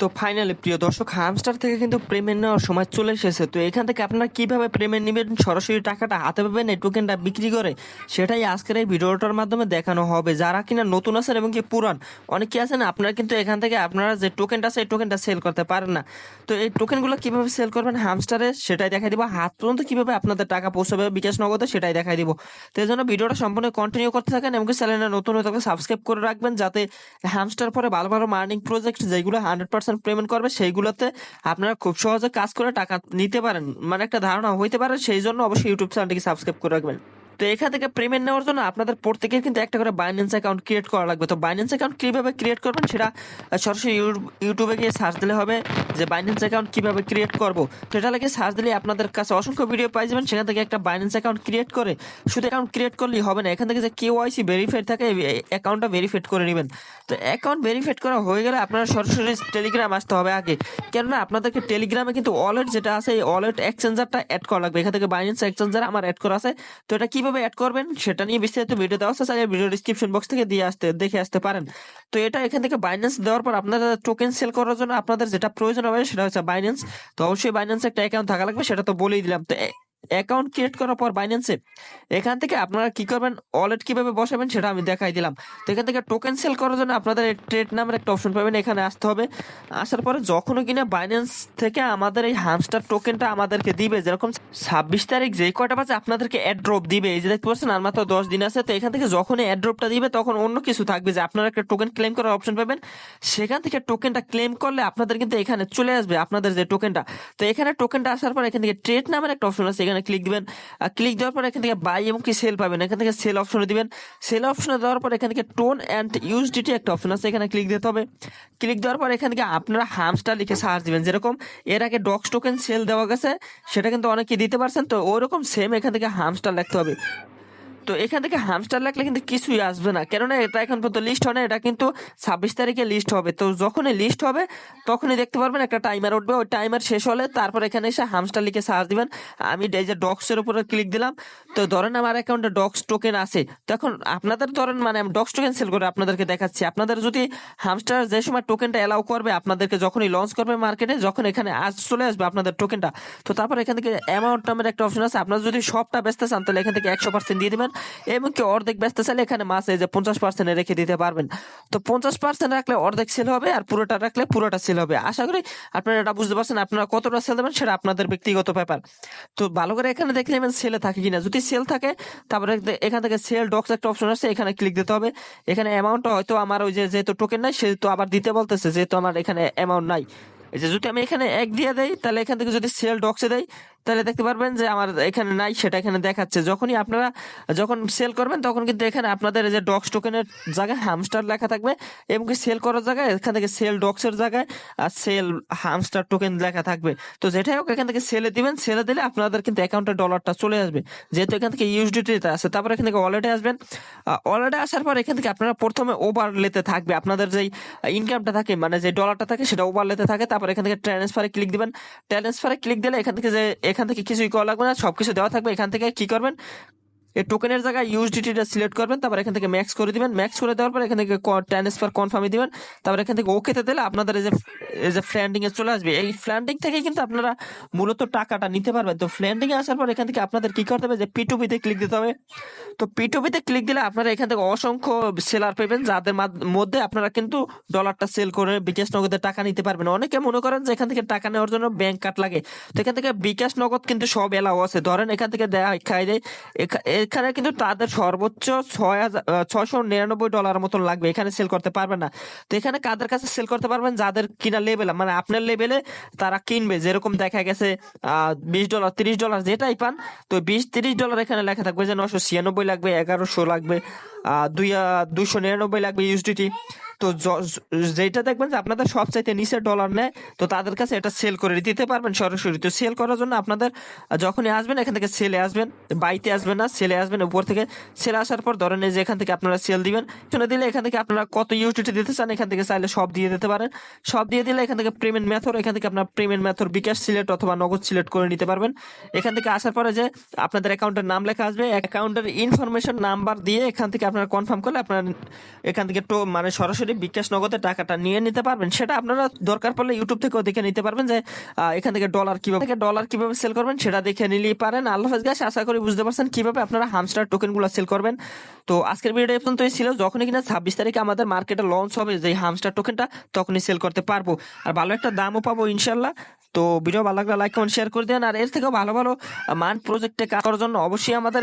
তো ফাইনালি প্রিয় দর্শক হামস্টার থেকে কিন্তু পেমেন্ট নেওয়ার সময় চলে এসেছে। তো এখান থেকে আপনারা কীভাবে পেমেন্ট নেবেন, সরাসরি টাকাটা হাতে পাবেন, এই টোকেনটা বিক্রি করে, সেটাই আজকের এই ভিডিওটার মাধ্যমে দেখানো হবে। যারা কিনা নতুন আছেন এবং কি পুরান, অনেকে আছেন, আপনারা কিন্তু এখান থেকে আপনারা যে টোকেনটা আছে, এই টোকেনটা সেল করতে পারেন না। তো এই টোকেনগুলো কীভাবে সেল করবেন হামস্টারে সেটাই দেখাই দিব। হাত পর্যন্ত কীভাবে আপনাদের টাকা পৌঁছাবে, বিকাশ নগদে, সেটাই দেখাই দিব। তো এই জন্য ভিডিওটা সম্পূর্ণ কন্টিনিউ করতে থাকেন এবং চ্যানেলে নতুন হয়ে থাকলে সাবস্ক্রাইব করে রাখবেন, যাতে হামস্টার পরে ভালো ভালো মার্নিং প্রজেক্ট যেগুলো হান্ড্রেড পার্সেন্ট পেমেন্ট করবে, সেইগুলোতে আপনারা খুব সহজে কাজ করে টাকা নিতে পারেন। মানে একটা ধারণা হইতে পারে সেই জন্য অবশ্যই ইউটিউব চ্যানেলটিকে সাবস্ক্রাইব করে রাখবেন। তো এখান থেকে পেমেন্ট নেওয়ার জন্য আপনাদের প্রত্যেকের কিন্তু একটা করে বাইন্যান্স অ্যাকাউন্ট ক্রিয়েট করা লাগবে। তো বাইন্যান্স অ্যাকাউন্ট কীভাবে ক্রিয়েট করবেন সেটা সরাসরি ইউটিউবে গিয়ে সার্চ দিলে হবে যে বাইন্যান্স অ্যাকাউন্ট কীভাবে ক্রিয়েট করব। তো এটা লাগে সার্চ দিলে আপনাদের কাছে অসংখ্য ভিডিও পাই যাবেন। সেখান থেকে একটা বাইন্যান্স অ্যাকাউন্ট ক্রিয়েট করে শুধু অ্যাকাউন্ট ক্রিয়েট করলেই হবে না, এখান থেকে যে কেওয়াইসি ভেরিফাইড থাকে অ্যাকাউন্টটা ভেরিফাইড করে নেবেন। তো অ্যাকাউন্ট ভেরিফাইড করা হয়ে গেলে আপনারা সরাসরি টেলিগ্রাম আসতে হবে আগে। কেননা আপনাদেরকে টেলিগ্রামে কিন্তু ওয়ালেট যেটা আছে, এই ওয়ালেট এক্সচেঞ্জারটা অ্যাড করা লাগবে। এখান থেকে বাইন্যান্স এক্সচেঞ্জার আমার অ্যাড করা আছে। তো এটা কীভাবে অ্যাড করবেন সেটা নিয়ে বিস্তারিত ভিডিও দেওয়া আছে। চাইলে ভিডিও ডিসক্রিপশন বক্স থেকে দিয়ে আসতে, দেখে আসতে পারেন। তো এটা এখান থেকে বাইন্যান্স দেওয়ার পর আপনারা টোকেন সেল করার জন্য আপনাদের যেটা প্রয়োজন হবে সেটা হচ্ছে বাইন্যান্স তো অবশ্যই বাইন্যান্স একটা অ্যাকাউন্ট থাকা লাগবে, সেটা তো বলেই দিলাম। তো অ্যাকাউন্ট ক্রিয়েট করার পর বাইন্যান্সে এখান থেকে আপনারা কি করবেন? ওয়ালেট কীভাবে বসাবেন সেটা আমি দেখাই দিলাম। তো এখান থেকে টোকেন সেল করার জন্য আপনাদের ট্রেড নামের একটা অপশন পাবেন, এখানে আসতে হবে। আসার পরে যখনও কিনা বাইন্যান্স থেকে আমাদের এই হামস্টার টোকেনটা আমাদেরকে দিবে, যেরকম ছাব্বিশ তারিখ যেই কয়টা বাজে আপনাদেরকে অ্যাড্রপ দিবে, এই যে দেখতে পাচ্ছেন, আর মাত্র দশ দিন আছে, তো এখান থেকে যখনই অ্যাড্রপটা দিবে, তখন অন্য কিছু থাকবে যে আপনারা একটা টোকেন ক্লেম করার অপশন পাবেন। সেখান থেকে টোকেনটা ক্লেম করলে আপনাদের কিন্তু এখানে চলে আসবে আপনাদের যে টোকেনটা তো এখানে টোকেনটা আসার পর এখান থেকে ট্রেড নামের একটা অপশন আছে এখানে ক্লিক দিবেন। আর ক্লিক দেওয়ার পর এখান থেকে বাই এবং কি সেল পাবেন। এখান থেকে সেল অপশনে দিবেন। সেল অপশনে দেওয়ার পর এখান থেকে টোন অ্যান্ড ইউজডিটি একটা অপশন আছে। এখানে ক্লিক দিতে হবে। ক্লিক দেওয়ার পর এখান থেকে আপনারা হামস্টার লিখে সার্চ দিবেন। যেরকম এর আগে ডক্স টোকেন সেল দেওয়া গেছে, সেটা কিন্তু অনেকে দিতে পারছেন। তো ওরকম সেম এখান থেকে হামস্টার লিখতে হবে। তো এখান থেকে হামস্টার লাগলে কিন্তু কিছুই আসবে না। কেননা এটা এখন পর্যন্ত লিস্ট হয় না, এটা কিন্তু ছাব্বিশ তারিখে লিস্ট হবে। তো যখনই লিস্ট হবে, তখনই দেখতে পারবেন একটা টাইমার উঠবে। ওই টাইমার শেষ হলে তারপর এখানে এসে হামস্টার লিখে সার্চ দিবেন। আমি এই যে ডক্সের উপরে ক্লিক দিলাম, তো ধরেন আমার অ্যাকাউন্টে ডক্স টোকেন আছে। তখন আপনাদের ধরেন মানে আমি ডক্স টোকেন সেল করে আপনাদেরকে দেখাচ্ছি। আপনাদের যদি হামস্টার যে সময় টোকেনটা অ্যালাউ করবে, আপনাদেরকে যখনই লঞ্চ করবে মার্কেটে যখন এখানে আজ চলে আসবে আপনাদের টোকেনটা তো তারপর এখান থেকে অ্যামাউন্ট নামের একটা অপশন আছে। আপনারা যদি সবটা বেচতে চান, তাহলে এখান থেকে একশো পার্সেন্ট দিয়ে দিবেন। এবং কি অর্ধেক বেচতে চাইলে এখানে মাসে যে পঞ্চাশ পার্সেন্ট রেখে দিতে পারবেন। তো পঞ্চাশ পার্সেন্ট রাখলে অর্ধেক সেল হবে আর পুরোটা রাখলে পুরোটা সেল হবে। আশা করি আপনারা এটা বুঝতে পারছেন, আপনারা কতটা সেল দেবেন সেটা আপনাদের ব্যক্তিগত ব্যাপার। তো ভালো করে এখানে দেখে নেবেন সেলে থাকে কিনা। যদি সেল থাকে, তারপরে এখান থেকে সেল ডক্স একটা অপশন আছে, এখানে ক্লিক দিতে হবে। এখানে অ্যামাউন্টটা হয়তো আমার ওই যেহেতু টোকেন নাই, সেহেতু আবার দিতে বলতেছে, যেহেতু আমার এখানে অ্যামাউন্ট নাই। এই যে যদি আমি এখানে এক দিয়ে দেই, তাহলে এখান থেকে যদি সেল ডক্সে দেই তাহলে দেখতে পারবেন যে আমার এখানে নাই, সেটা এখানে দেখাচ্ছে। যখনই আপনারা যখন সেল করবেন, তখন কিন্তু এখানে আপনাদের যে ডক্স টোকেনের জায়গায় হামস্টার লেখা থাকবে এবং কি সেল করার জায়গায়, এখান থেকে সেল ডক্সের জায়গায় আর সেল হামস্টার টোকেন লেখা থাকবে। তো যেটাই হোক, এখান থেকে সেলে দিবেন সেলে দিলে আপনাদের কিন্তু অ্যাকাউন্টে ডলারটা চলে আসবে। যেহেতু এখান থেকে ইউএসডিটিতে আছে, তারপর এখান থেকে ওয়ালেটে আসবেন। ওয়ালেটে আসার পর এখান থেকে আপনারা প্রথমে ওভার লেতে থাকবে। আপনাদের যেই ইনকামটা থাকে মানে যে ডলারটা থাকে, সেটা ওভার লেতে থাকে। তারপর এখান থেকে ট্রান্সফারে ক্লিক দিবেন। ট্রান্সফারে ক্লিক দিলে এখান থেকে যে এখান থেকে কিছুই করা লাগবে না সবকিছু দেওয়া থাকবে এখান থেকে কি করবেন? এই টোকেনের জায়গায় ইউএসডিটিটা সিলেক্ট করবেন, তারপর এখান থেকে ম্যাক্স করে দিবেন। ম্যাক্স করে দেওয়ার পর এখান থেকে ট্রান্সফার কনফার্মে দিবেন। তারপর এখান থেকে ওকেতে দিলে আপনাদের এই যে এই যে ফ্ল্যান্ডিং এ চলে আসবে। এই ফ্ল্যান্ডিং থেকে কিন্তু আপনারা মূলত টাকাটা নিতে পারবেন। তো ফ্ল্যান্ডিং এ আসার পর এখান থেকে আপনাদের কি করতে হবে যে পিটুপিতে ক্লিক দিতে হবে। তো পিটুপিতে ক্লিক দিলে আপনারা এখান থেকে অসংখ্য সেলার পাবেন, যাদের মধ্যে আপনারা কিন্তু ডলারটা সেল করে বিকাশ নগদে টাকা নিতে পারবেন। অনেকে মনে করেন যে এখান থেকে টাকা নেওয়ার জন্য ব্যাংক কার্ড লাগে। তো এখান থেকে বিকাশ নগদ কিন্তু সব এলাও আছে। ধরেন এখান থেকে দেয়া খাই দেয় এখানে কিন্তু তাদের সর্বোচ্চ ছয় হাজার ছয়শো নিরানব্বই ডলার মতন লাগবে। এখানে সেল করতে পারবেন না। তো এখানে কাদের কাছে সেল করতে পারবেন? যাদের কিনা লেভেল মানে আপনার লেভেলে তারা কিনবে। যেরকম দেখা গেছে বিশ ডলার তিরিশ ডলার যেটাই পান, তো বিশ, তিরিশ ডলার এখানে লেখা থাকবে যে নশো ছিয়ানব্বই লাগবে, এগারোশো লাগবে দুই দুশো নিরানব্বই লাগবে ইউএসডিটি তো যেটা দেখবেন যে আপনাদের সবচাইতে নিচে ডলার নেয়, তো তাদের কাছে এটা সেল করে দিতে পারবেন সরাসরি। তো সেল করার জন্য আপনাদের যখনই আসবেন, এখান থেকে সেলে আসবেন বাইতে আসবেন না সেলে আসবেন, উপর থেকে সেল আসার পর ধরেন যে এখান থেকে আপনারা সেল দিবেন শুনে দিলে এখান থেকে আপনারা কত ইউটিলিটি দিতে চান, এখান থেকে চাইলে সব দিয়ে দিতে পারেন। সব দিয়ে দিলে এখান থেকে পেমেন্ট মেথড এখান থেকে আপনার পেমেন্ট মেথড বিকাশ সিলেক্ট অথবা নগদ সিলেক্ট করে নিতে পারবেন। এখান থেকে আসার পরে যে আপনাদের অ্যাকাউন্টের নাম লেখা আসবে অ্যাকাউন্টের ইনফরমেশন নাম্বার দিয়ে এখান থেকে আপনারা কনফার্ম করলে আপনার এখান থেকে মানে সরাসরি সরাসরি বিকাশ নগদের টাকাটা নিয়ে নিতে পারবেন। সেটা আপনারা দরকার পড়লে ইউটিউব থেকেও দেখে নিতে পারবেন যে এখান থেকে ডলার কীভাবে ডলার কীভাবে সেল করবেন সেটা দেখে নিলেই পারেন। আল্লাহ গাছ আশা করি বুঝতে পারছেন কীভাবে আপনারা হামস্টার টোকেনগুলো সেল করবেন। তো আজকের ভিডিওটা এই পর্যন্তই ছিল। যখনই কিনা ছাব্বিশ তারিখে আমাদের মার্কেটে লঞ্চ হবে যে হামস্টার টোকেনটা তখনই সেল করতে পারব। আর ভালো একটা দামও পাবো ইনশাল্লাহ তো ভিডিও ভালো লাগলে লাইক কমেন্ট শেয়ার করে দেন। আর এর থেকেও ভালো ভালো মান প্রজেক্টে কাজ করার জন্য অবশ্যই আমাদের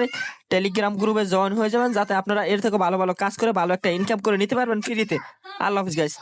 টেলিগ্রাম গ্রুপে জয়েন হয়ে যাবেন। যাতে আপনারা এর থেকে ভালো ভালো কাজ করে ভালো একটা ইনকাম করে নিতে পারবেন ফ্রিতে I love you guys.